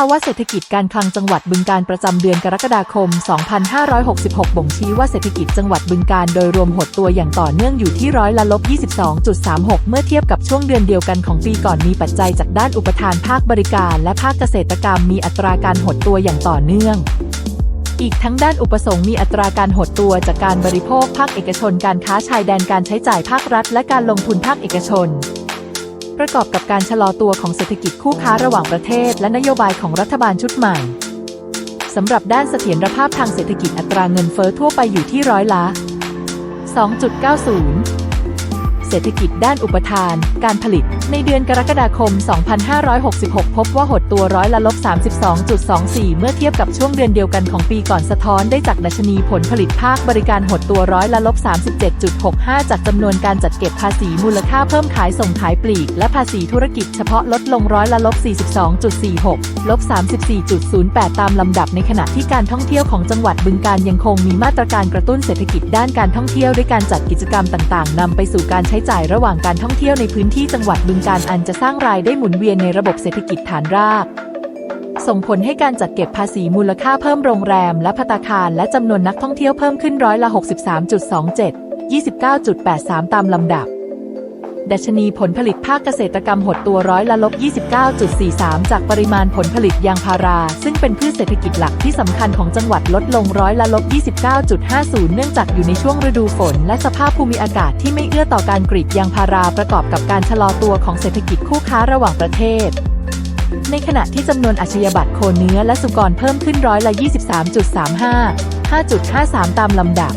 าวะเศรษฐกิจการคลังจังหวัดบึงการประจำเดือนกรกฎาคม 2566 บ่งชี้ว่าเศรษฐกิจจังหวัดบึงการโดยรวมหดตัวอย่างต่อเนื่องอยู่ที่ร้อยละลบ 22.36 เมื่อเทียบกับช่วงเดือนเดียวกันของปีก่อนมีปัจจัยจากด้านอุปทานภาคบริการ และภาคเกษตรกรรมมีอัตราการหดตัวอย่างต่อเนื่องอีกทั้งด้านอุปสงค์มีอัตราการหดตัวจากการบริโภคภาคเอกชน การค้าชายแดนการใช้จ่ายภาครัฐ และการลงทุนภาคเอกชน ประกอบกับการชะลอตัวของเศรษฐกิจคู่ค้าระหว่างประเทศ และนโยบายของรัฐบาลชุดใหม่สำหรับด้านเสถียรภาพทางเศรษฐกิจอัตราเงินเฟ้อทั่วไปอยู่ที่ร้อยละ 2.90 เศรษฐกิจด้านอุปทาน การผลิต ในเดือนกรกฎาคม 2566 พบว่าหดตัวร้อยละลบ 32.24 เมื่อเทียบกับช่วงเดือนเดียวกันของปีก่อนสะท้อนได้จากดัชนีผลผลิตภาคบริการหดตัวร้อยละลบ 37.65 จากจำนวนการจัดเก็บภาษีมูลค่าเพิ่มขายส่งขายปลีก และภาษีธุรกิจเฉพาะลดลงร้อยละลบ 42.46 ลบ 34.08 ตามลำดับในขณะที่การท่องเที่ยวของจังหวัดบึงการยังคงมีมาตรการกระตุ้นเศรษฐกิจด้านการท่องเที่ยวด้วยการจัดกิจกรรมต่างๆนำไปสู่การใช้จ่ายระหว่างการท่องเที่ยวในพื้นที่จังหวัดบึงการอันจะสร้างรายได้หมุนเวียนในระบบเศรษฐกิจฐานราก ส่งผลให้การจัดเก็บภาษีมูลค่าเพิ่มโรงแรมและพัตตาคารและจำนวนนักท่องเที่ยวเพิ่มขึ้นร้อยละ 63.27 29.83 ตามลำดับ ดัชนีผลผลิตภาคเกษตรกรรมหดตัวร้อยละลบ 29.43 จากปริมาณผลผลิตยางพารา ซึ่งเป็นพืชเศรษฐกิจหลักที่สำคัญของจังหวัดลดลงร้อยละลบ 29.50 เนื่องจากอยู่ในช่วงฤดูฝน และสภาพภูมิอากาศที่ไม่เอื้อต่อการกรีดยางพาราประกอบกับการชะลอตัวของเศรษฐกิจคู่ค้าระหว่างประเทศในขณะที่จำนวนอาชญาบัตรโคเนื้อและสุกรเพิ่มขึ้นร้อยละ 23.35 5.53 ตามลำดับ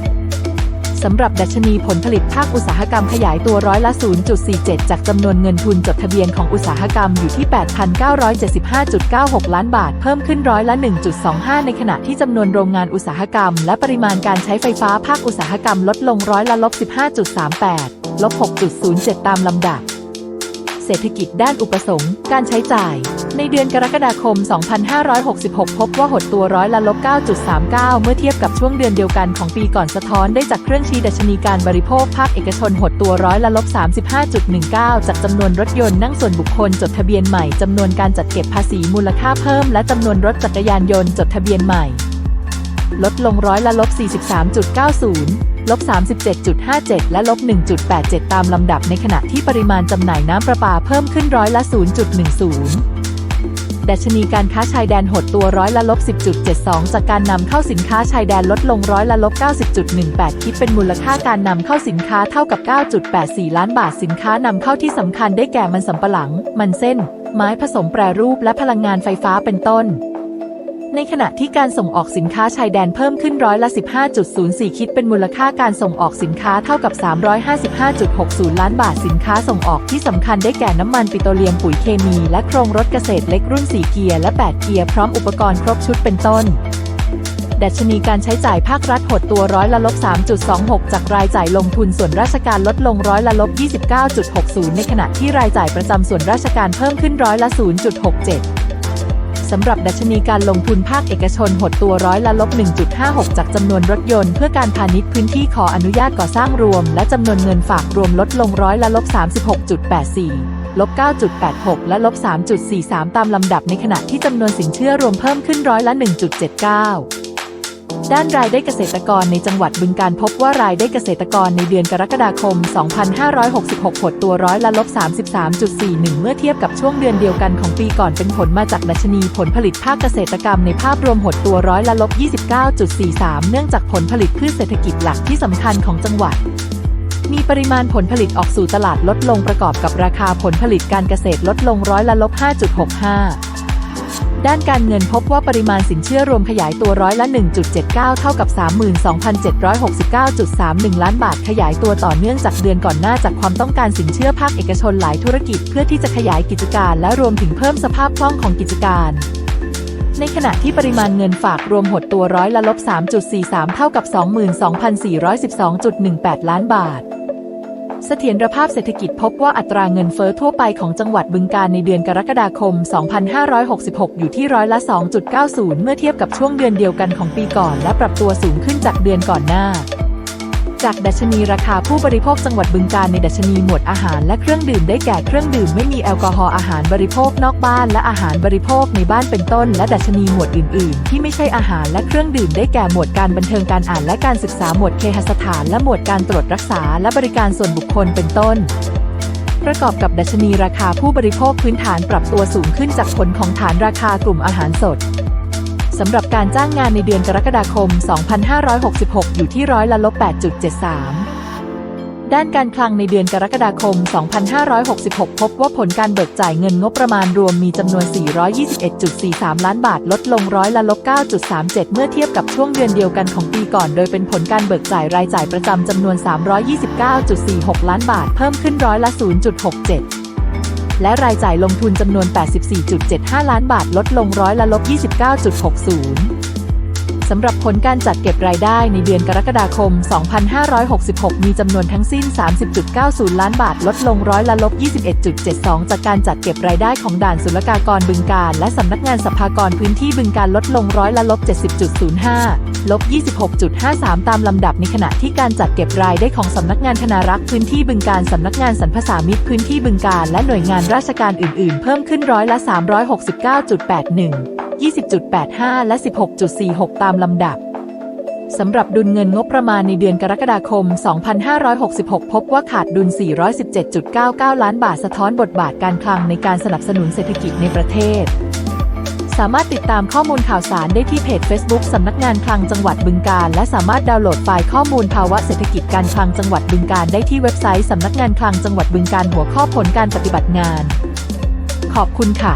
สำหรับดัชนีผลผลิตภาคอุตสาหกรรมขยายตัวร้อยละ 0.47 จากจำนวนเงินทุนจดทะเบียนของอุตสาหกรรมอยู่ที่ 8,975.96 ล้านบาท เพิ่มขึ้นร้อยละ 1.25 ในขณะที่จำนวนโรงงานอุตสาหกรรม และปริมาณการใช้ไฟฟ้าภาคอุตสาหกรรมลดลงร้อยละลบ15.38 ลบ 6.07 ตามลำดับ เศรษฐกิจด้านอุปสงค์ การใช้จ่าย ในเดือนกรกฎาคม 2566 พบว่าหดตัวร้อยละลบ 9.39 เมื่อเทียบกับช่วงเดือนเดียวกันของปีก่อนสะท้อนได้จากเครื่องชี้ดัชนีการบริโภคภาคเอกชนหดตัวร้อยละลบ 35.19 จากจำนวนรถยนต์นั่งส่วนบุคคลจดทะเบียนใหม่จำนวนการจัดเก็บภาษีมูลค่าเพิ่ม และจำนวนรถจักรยานยนต์จดทะเบียนใหม่ ลดลงร้อยละลบ 43.90 ลบ 37.57 และลบ 1.87 ตามลำดับในขณะที่ปริมาณจำหน่ายน้ำประปาเพิ่มขึ้นร้อยละ 0.10ดัชนีการค้าชายแดนหดตัวร้อยละลบ 10.72 จากการนำเข้าสินค้าชายแดนลดลงร้อยละลบ 90.18 คิดเป็นมูลค่าการนำเข้าสินค้าเท่ากับ 9.84 ล้านบาทสินค้านำเข้าที่สำคัญได้แก่มันสำปะหลัง มันเส้น ไม้ผสมแปรรูปและพลังงานไฟฟ้าเป็นต้น ในขณะที่การส่งออกสินค้าชายแดนเพิ่มขึ้นร้อยละ 15.04 คิดเป็นมูลค่าการส่งออกสินค้าเท่ากับ 355.60 ล้านบาทสินค้าส่งออกที่สำคัญได้แก่น้ำมันปิโตรเลียมปุ๋ยเคมี และโครงรถเกษตรเล็กรุ่น 4 เกียร์และ 8 เกียร์พร้อมอุปกรณ์ครบชุดเป็นต้นดัชนีการใช้จ่ายภาครัฐหดตัวร้อยละลบ 3.26 จากรายจ่ายลงทุนส่วนราชการลดลงร้อยละลบ 29.60 ในขณะที่รายจ่ายประจำส่วนราชการเพิ่มขึ้นร้อยละ 0.67 สำหรับดัชนีการลงทุนภาคเอกชนหดตัวร้อยละลบ 1.56 จากจำนวนรถยนต์เพื่อการพาณิชย์พื้นที่ขออนุญาตก่อสร้างรวม และจำนวนเงินฝากรวมลดลงร้อยละลบ 36.84 ลบ 9.86 และลบ 3.43 ตามลำดับในขณะที่จำนวนสินเชื่อรวมเพิ่มขึ้นร้อยละ 1.79 ด้านรายได้เกษตรกรในจังหวัดบึงการพบว่ารายได้เกษตรกรในเดือนกรกฎาคม 2566 หดตัวร้อยละลบ 33.41 เมื่อเทียบกับช่วงเดือนเดียวกันของปีก่อนเป็นผลมาจากดัชนีผลผลิตภาคเกษตรกรรมในภาพรวมหดตัวร้อยละลบ 29.43 เนื่องจากผลผลิตพืชเศรษฐกิจหลักที่สำคัญของจังหวัดมีปริมาณผลผลิตออกสู่ตลาดลดลงประกอบกับราคาผลผลิตการเกษตรลดลงร้อยละลบ 5.65 ด้านการเงินพบว่าปริมาณสินเชื่อรวมขยายตัวร้อยละ 1.79 เท่ากับ 32,769.31 ล้านบาทขยายตัวต่อเนื่องจากเดือนก่อนหน้าจากความต้องการสินเชื่อภาคเอกชนหลายธุรกิจเพื่อที่จะขยายกิจการและรวมถึงเพิ่มสภาพคล่องของกิจการในขณะที่ปริมาณเงินฝากรวมหดตัวร้อยละลบ 3.43 เท่ากับ 22,412.18 ล้านบาท เสถียรภาพเศรษฐกิจพบว่าอัตราเงินเฟ้อทั่วไปของจังหวัดบึงการในเดือนกรกฎาคม 2566 อยู่ที่ร้อยละ 2.90 เมื่อเทียบกับช่วงเดือนเดียวกันของปีก่อน และปรับตัวสูงขึ้นจากเดือนก่อนหน้า จากดัชนีราคาผู้บริโภคจังหวัดบึงกาฬในดัชนีหมวดอาหารและเครื่องดื่มได้แก่เครื่องดื่มไม่มีแอลกอฮอล์อาหารบริโภคนอกบ้านและอาหารบริโภคในบ้านเป็นต้น และดัชนีหมวดอื่น ๆ ที่ไม่ใช่อาหารและเครื่องดื่มได้แก่หมวดการบันเทิงการอ่านและการศึกษาหมวดเคหสถานและหมวดการตรวจรักษาและบริการส่วนบุคคลเป็นต้นประกอบกับดัชนีราคาผู้บริโภคพื้นฐานปรับตัวสูงขึ้นจากผลของฐานราคากลุ่มอาหารสด สำหรับการจ้างงานในเดือนกรกฎาคม 2566 อยู่ที่ร้อยละลบ 8.73 ด้านการคลังในเดือนกรกฎาคม 2566 พบว่าผลการเบิกจ่ายเงินงบประมาณรวมมีจำนวน 421.43 ล้านบาท ลดลงร้อยละลบ 9.37 เมื่อเทียบกับช่วงเดือนเดียวกันของปีก่อน โดยเป็นผลการเบิกจ่ายรายจ่ายประจำจำนวน 329.46 ล้านบาท เพิ่มขึ้นร้อยละ 0.67 และรายจ่ายลงทุนจำนวน 84.75 ล้านบาทลดลงร้อยละลบ 29.60 สำหรับผลการจัดเก็บรายได้ในเดือนกรกฎาคม 2566 มีจำนวนทั้งสิ้น 30.90 ล้านบาท ลดลงร้อยละลบ 21.72 จากการจัดเก็บรายได้ของด่านศุลกากรบึงการ และสำนักงานสภากรพื้นที่บึงการลดลงร้อยละลบ 70.05 ลบ 26.53 ตามลำดับในขณะที่การจัดเก็บรายได้ของสำนักงานธนารักษ์พื้นที่บึงการสำนักงานสรรพสามิตพื้นที่บึงการและหน่วยงานราชการอื่น ๆ เพิ่มขึ้นร้อยละ 369.81 20.85 และ 16.46 ตามลำดับสำหรับดุลเงินงบประมาณในเดือนกรกฎาคม 2566 พบว่าขาดดุล 417.99 ล้านบาทสะท้อนบทบาทการคลังในการสนับสนุนเศรษฐกิจในประเทศ สามารถติดตามข้อมูลข่าวสารได้ที่เพจ Facebook สำนักงานคลังจังหวัดบึงการ และสามารถดาวน์โหลดไฟล์ข้อมูลภาวะเศรษฐกิจการคลังจังหวัดบึงการได้ที่เว็บไซต์สำนักงานคลังจังหวัดบึงการหัวข้อผลการปฏิบัติงาน ขอบคุณค่ะ